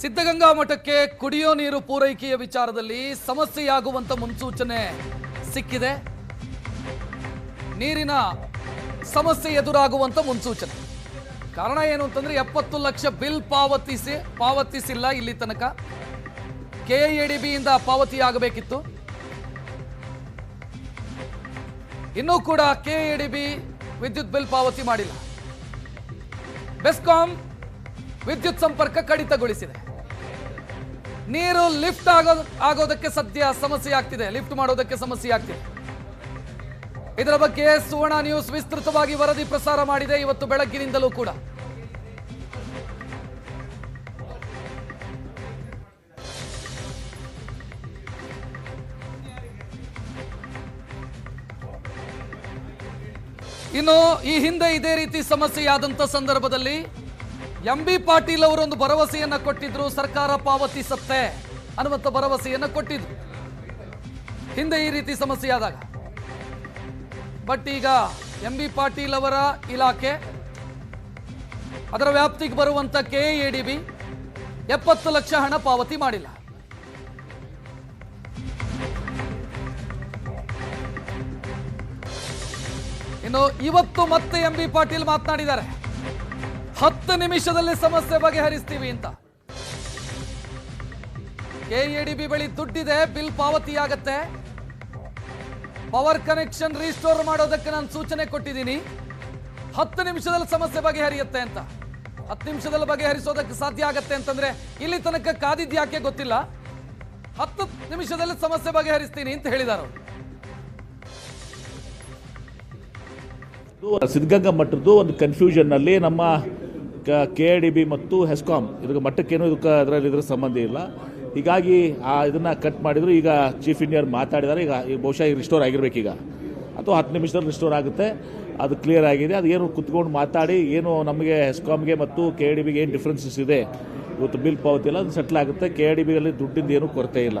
ಸಿದ್ಧಗಂಗಾ ಮಠಕ್ಕೆ ಕುಡಿಯೋ ನೀರು ಪೂರೈಕೆಯ ವಿಚಾರದಲ್ಲಿ ಸಮಸ್ಯೆಯಾಗುವಂತ ಮುನ್ಸೂಚನೆ ಸಿಕ್ಕಿದೆ. ನೀರಿನ ಸಮಸ್ಯೆ ಎದುರಾಗುವಂತ ಮುನ್ಸೂಚನೆ. ಕಾರಣ ಏನು ಅಂತಂದ್ರೆ ಎಪ್ಪತ್ತು ಲಕ್ಷ ಬಿಲ್ ಪಾವತಿಸಿ, ಪಾವತಿಸಿಲ್ಲ ಇಲ್ಲಿ ತನಕ. ಪಾವತಿ ಆಗಬೇಕಿತ್ತು ಇನ್ನೂ ಕೂಡ ಕೆ ವಿದ್ಯುತ್ ಬಿಲ್ ಪಾವತಿ ಮಾಡಿಲ್ಲ. ಬೆಸ್ಕಾಂ ವಿದ್ಯುತ್ ಸಂಪರ್ಕ ಕಡಿತಗೊಳಿಸಿದೆ. ನೀರು ಲಿಫ್ಟ್ ಆಗೋ ಆಗೋದಕ್ಕೆ ಸದ್ಯ ಸಮಸ್ಯೆ ಆಗ್ತಿದೆ. ಲಿಫ್ಟ್ ಮಾಡೋದಕ್ಕೆ ಸಮಸ್ಯೆ ಆಗ್ತಿದೆ. ಇದರ ಬಗ್ಗೆ ಸುವರ್ಣ ನ್ಯೂಸ್ ವಿಸ್ತೃತವಾಗಿ ವರದಿ ಪ್ರಸಾರ ಮಾಡಿದೆ ಇವತ್ತು ಬೆಳಗ್ಗಿನಿಂದಲೂ ಕೂಡ. ಇನ್ನು ಈ ಹಿಂದೆ ಇದೇ ರೀತಿ ಸಮಸ್ಯೆಯಾದಂಥ ಸಂದರ್ಭದಲ್ಲಿ ಎಂ ಬಿ ಪಾಟೀಲ್ ಅವರು ಒಂದು ಭರವಸೆಯನ್ನ ಕೊಟ್ಟಿದ್ರು, ಸರ್ಕಾರ ಪಾವತಿಸತ್ತೆ ಅನ್ನುವಂಥ ಭರವಸೆಯನ್ನ ಕೊಟ್ಟಿದ್ರು. ಹಿಂದೆ ಈ ರೀತಿ ಸಮಸ್ಯೆ ಆದಾಗ. ಬಟ್ ಈಗ ಎಂ ಬಿ ಪಾಟೀಲ್ ಅವರ ಇಲಾಖೆ, ಅದರ ವ್ಯಾಪ್ತಿಗೆ ಬರುವಂತ ಕೆ ಎ ಡಿ ಬಿ ಎಪ್ಪತ್ತು ಲಕ್ಷ ಹಣ ಪಾವತಿ ಮಾಡಿಲ್ಲ. ಇನ್ನು ಇವತ್ತು ಮತ್ತೆ ಎಂ ಬಿ ಪಾಟೀಲ್ ಮಾತನಾಡಿದ್ದಾರೆ. ಹತ್ತು ನಿಮಿಷದಲ್ಲಿ ಸಮಸ್ಯೆ ಬಗೆಹರಿಸ್ತೀವಿ ಅಂತ. ಕೆಎಡಿಬಿ ಬಳಿ ದುಡ್ಡಿದೆ, ಬಿಲ್ ಪಾವತಿಯಾಗತ್ತೆ. ಪವರ್ ಕನೆಕ್ಷನ್ ರೀಸ್ಟೋರ್ ಮಾಡೋದಕ್ಕೆ ನಾನು ಸೂಚನೆ ಕೊಟ್ಟಿದ್ದೀನಿ. ಹತ್ತು ನಿಮಿಷದಲ್ಲಿ ಸಮಸ್ಯೆ ಬಗೆಹರಿಯುತ್ತೆ ಅಂತ. ಹತ್ತು ನಿಮಿಷದಲ್ಲಿ ಬಗೆಹರಿಸೋದಕ್ಕೆ ಸಾಧ್ಯ ಆಗತ್ತೆ ಅಂತಂದ್ರೆ ಇಲ್ಲಿ ತನಕ ಕಾದಿದ್ಯಾಕೆ ಗೊತ್ತಿಲ್ಲ. ಹತ್ತು ನಿಮಿಷದಲ್ಲಿ ಸಮಸ್ಯೆ ಬಗೆಹರಿಸ್ತೀನಿ ಅಂತ ಹೇಳಿದಾರ ಸಿದ್ಧಗಂಗಾ ಮಠದ್ದು ಒಂದು ಕನ್ಫ್ಯೂಷನ್ನಲ್ಲಿ ನಮ್ಮ ಕೆ ಡಿ ಬಿ ಮತ್ತು ಹೆಸ್ಕಾಮ್ ಇದ್ರ ಮಟ್ಟಕ್ಕೇನು ಇದಕ್ಕೆ ಅದರಲ್ಲಿ ಇದ್ರ ಸಂಬಂಧ ಇಲ್ಲ. ಹೀಗಾಗಿ ಆ ಇದನ್ನ ಕಟ್ ಮಾಡಿದ್ರು ಈಗ ಚೀಫ್ ಇಂಜಿನಿಯರ್ ಮಾತಾಡಿದ್ದಾರೆ ಈಗ ಬಹುಶಃ ಈಗ ರಿಸ್ಟೋರ್ ಆಗಿರ್ಬೇಕು ಈಗ. ಅಥವಾ ಹತ್ತು ನಿಮಿಷದಲ್ಲಿ ರಿಸ್ಟೋರ್ ಆಗುತ್ತೆ. ಅದು ಕ್ಲಿಯರ್ ಆಗಿದೆ. ಅದು ಏನು ಕುತ್ಕೊಂಡು ಮಾತಾಡಿ, ಏನು ನಮಗೆ ಹೆಸ್ಕಾಮ್ಗೆ ಮತ್ತು ಕೆ ಡಿ ಬಿಗೆ ಏನು ಡಿಫ್ರೆನ್ಸಸ್ ಇದೆ, ಇವತ್ತು ಬಿಲ್ ಪಾವತಿ ಇಲ್ಲ, ಅದು ಸೆಟ್ಲ್ ಆಗುತ್ತೆ. ಕೆ ಡಿ ಬಿಯಲ್ಲಿ ದುಡ್ಡಿಂದ ಏನೂ ಕೊರತೆ ಇಲ್ಲ.